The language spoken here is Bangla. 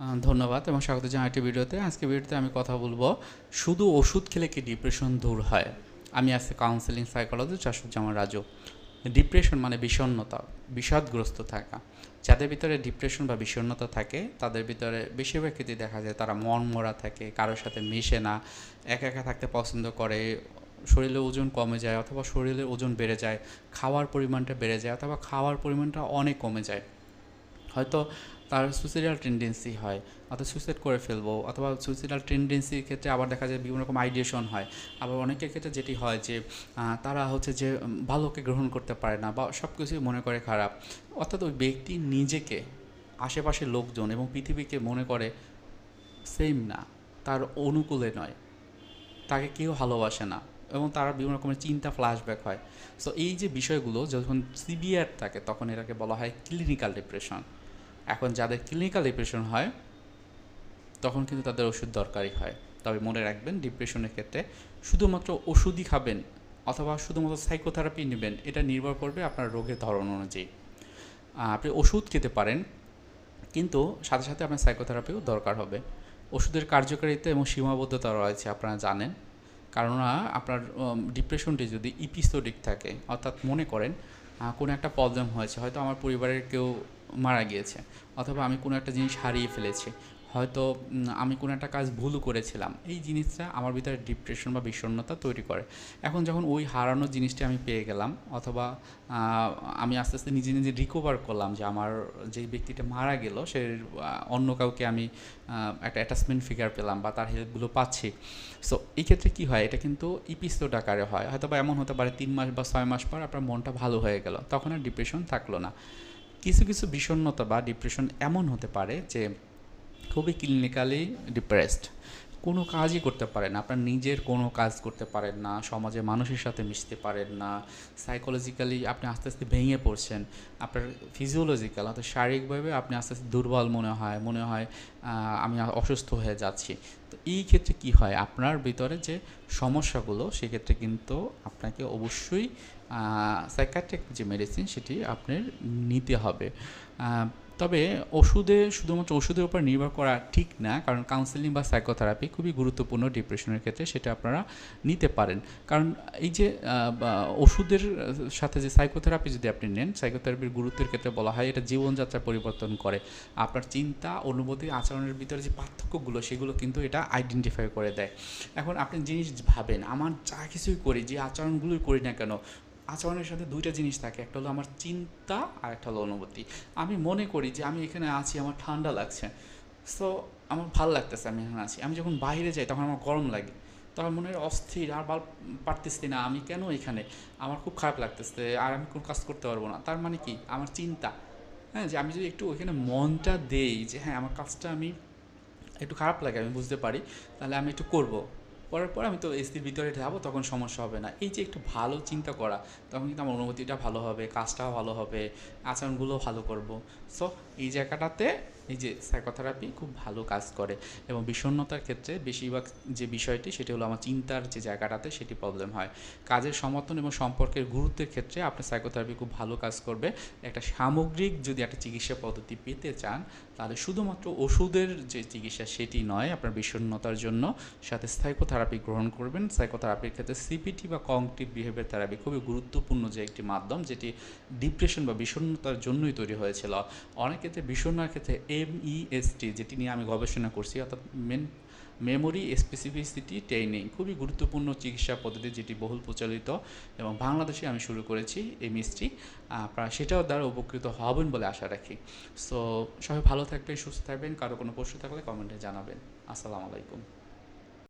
ধন্যবাদ এবং স্বাগত জানাই একটি ভিডিওতে। আজকে ভিডিওতে আমি কথা বলব, শুধু ওষুধ খেলে কি ডিপ্রেশন দূর হয়? আমি আজকে counselling psychology Chashuzzaman Raju. Depression মানে বিষণ্ণতা, বিষাদগ্রস্ত থাকা। যাদের ভিতরে ডিপ্রেশন বা বিষণ্ণতা থাকে, তাদের ভিতরে বেশিরভাগ ক্ষেত্রে দেখা যায় তারা মন মরা থাকে, কারোর সাথে মিশে না, একা একা থাকতে পছন্দ করে, শরীরের ওজন কমে যায় অথবা শরীরের ওজন বেড়ে যায়, খাওয়ার পরিমাণটা বেড়ে যায় অথবা খাওয়ার পরিমাণটা অনেক কমে যায়। হয়তো তার সুইসাইডাল টেন্ডেন্সি হয়, অর্থাৎ সুইসাইড করে ফেলব, অথবা সুইসাইডাল টেন্ডেন্সির ক্ষেত্রে আবার দেখা যায় বিভিন্ন রকম আইডিয়েশন হয়। আবার অনেকের ক্ষেত্রে যেটি হয় যে তারা হচ্ছে যে ভালোকে গ্রহণ করতে পারে না বা সব কিছুই মনে করে খারাপ। অর্থাৎ ওই ব্যক্তি নিজেকে, আশেপাশের লোকজন এবং পৃথিবীকে মনে করে সেম না, তার অনুকূলে নয়। তাকে কেউ ভালোবাসে না এবং তার বিভিন্ন রকমের চিন্তা ফ্ল্যাশব্যাক হয়। সো এই যে বিষয়গুলো, যখন সিভিয়ার থাকে, তখন এটাকে বলা হয় ক্লিনিক্যাল ডিপ্রেশন এখন যাদের ক্লিনিক্যাল ডিপ্রেশন হয়, তখন কিন্তু তাদের ওষুধ দরকারই হয়। তবে মনে রাখবেন ডিপ্রেশনের ক্ষেত্রে শুধুমাত্র ওষুধই খাবেন অথবা শুধুমাত্র সাইকোথেরাপি নেবেন, এটা নির্ভর করবে আপনার রোগের ধরন অনুযায়ী। আপনি ওষুধ খেতে পারেন, কিন্তু সাথে সাথে আপনার সাইকোথেরাপিও দরকার হবে। ওষুধের কার্যকারিতা এবং সীমাবদ্ধতা রয়েছে, আপনারা জানেন। কেননা, আপনার ডিপ্রেশনটি যদি ইপিসোডিক থাকে, অর্থাৎ মনে করেন কোনো একটা প্রবলেম হয়েছে, হয়তো আমার পরিবারের কেউ মারা গিয়েছে, অথবা আমি কোনো একটা জিনিস হারিয়ে ফেলেছি। হয়তো আমি কোনো একটা কাজ ভুল করেছিলাম। এই জিনিসটা আমার ভিতরে ডিপ্রেশন বা বিষণ্ণতা তৈরি করে। এখন যখন ওই হারানোর জিনিসটি আমি পেয়ে গেলাম, অথবা আমি আস্তে আস্তে নিজে নিজে রিকভার করলাম যে আমার যে ব্যক্তিটা মারা গেল, সে অন্য কাউকে আমি একটা অ্যাটাচমেন্ট ফিগার পেলাম বা তার হেল্পগুলো পাচ্ছি। সো এই ক্ষেত্রে কী হয়, এটা কিন্তু ইপিসোড আকারে হয়। হয়তো বা এমন হতে পারে তিন মাস বা ছয় মাস পর আপনার মনটা ভালো হয়ে গেল, তখন আর ডিপ্রেশন থাকল না। কিছু কিছু বিষণ্ণতা বা ডিপ্রেশন এমন হতে পারে যে খুবই ক্লিনিক্যালি ডিপ্রেসড কোনো কাজই করতে পারেন না। আপনার নিজের কোনো কাজ করতে পারেন না। সমাজে মানুষের সাথে মিশতে পারেন না। সাইকোলজিক্যালি আপনি আস্তে আস্তে ভেঙে পড়ছেন। আপনার ফিজিওলজিক্যাল অর্থাৎ শারীরিকভাবে আপনি আস্তে আস্তে দুর্বল মনে হয় মনে হয় আমি অসুস্থ হয়ে যাচ্ছি। তো এই ক্ষেত্রে কি হয়? আপনার ভিতরে যে সমস্যাগুলো, সেক্ষেত্রে কিন্তু আপনাকে অবশ্যই সাইকাট্রিক যে মেডিসিন সেটি আপনার নিতে হবে। তবে ওষুধে শুধুমাত্র ওষুধের উপর নির্ভর করা ঠিক না, কারণ কাউন্সেলিং বা সাইকোথেরাপি খুবই গুরুত্বপূর্ণ ডিপ্রেশনের ক্ষেত্রে, সেটা আপনারা নিতে পারেন। কারণ এই যে ওষুধের সাথে যে সাইকোথেরাপি যদি আপনি নেন সাইকোথেরাপির গুরুত্বের ক্ষেত্রে বলা হয়, এটা জীবনযাত্রা পরিবর্তন করে। আপনার চিন্তা, অনুভূতি, আচরণের ভিতরে যে পার্থক্যগুলো, সেগুলো কিন্তু এটা আইডেন্টিফাই করে দেয়। এখন আপনি জিনিস ভাবেন, আমার যা কিছুই করি, যে আচরণগুলোই করি না কেন আচরণের সাথে দুইটা জিনিস থাকে, একটা হলো আমার চিন্তা আর একটা হলো অনুভূতি। আমি মনে করি যে আমি এখানে আছি, আমার ঠান্ডা লাগছে। সো আমার ভালো লাগতেছে আমি এখানে আছি। আমি যখন বাইরে যাই, তখন আমার গরম লাগে। তখন মনে হয় অস্থির, আর ভালো পারতেছি না, আমি কেন এখানে? আমার খুব খারাপ লাগতেছে, আর আমি কোনো কাজ করতে পারব না। তার মানে কি? আমার চিন্তা। হ্যাঁ যে আমি যদি একটু ওইখানে মনটা দেই যে হ্যাঁ আমার কাজটা আমি একটু খারাপ লাগে, আমি বুঝতে পারি, তাহলে আমি একটু করব। করার পর আমি তো এসির ভিতরে যাব, তখন সমস্যা হবে না। এই যে একটু ভালো চিন্তা করা, তখন কিন্তু আমার অনুভূতিটা ভালো হবে, কাজটাও ভালো হবে, আচরণগুলো ভালো করব। সো এই জায়গাটাতে এই যে সাইকোথেরাপি খুব ভালো কাজ করে এবং বিষণ্ণতার ক্ষেত্রে বেশিরভাগ যে বিষয়টি সেটি হলো আমার চিন্তার যে জায়গাটাতে সেটি প্রবলেম হয়। কাজের সমর্থন এবং সম্পর্কের গুরুত্বের ক্ষেত্রে আপনার সাইকোথেরাপি খুব ভালো কাজ করবে। একটা সামগ্রিক যদি একটা চিকিৎসা পদ্ধতি পেতে চান, তাহলে শুধুমাত্র ওষুধের যে চিকিৎসা সেটি নয়, আপনার বিষণ্ণতার জন্য সাথে সাইকোথেরাপি গ্রহণ করবেন। সাইকোথেরাপির ক্ষেত্রে সিপিটি বা কংটিভ বিহেভিয়ার থেরাপি খুবই গুরুত্বপূর্ণ যে একটি মাধ্যম, যেটি ডিপ্রেশন বা বিষণ্ণতার জন্যই তৈরি হয়েছিল। অনেক ক্ষেত্রে বিষণ্ণার ক্ষেত্রে এমইএসটি যেটি নিয়ে আমি গবেষণা করছি, অর্থাৎ মেন মেমোরি স্পেসিফিসিটি ট্রেনিং খুবই গুরুত্বপূর্ণ চিকিৎসা পদ্ধতি যেটি বহুল প্রচলিত এবং বাংলাদেশে আমি শুরু করেছি এই মিসটি আপনারা সেটাও দ্বারা উপকৃত হবেন বলে আশা রাখি। সো সবাই ভালো থাকবেন, সুস্থ থাকবেন, কারও কোনো প্রশ্ন থাকলে কমেন্টে জানাবেন। আসসালামু আলাইকুম।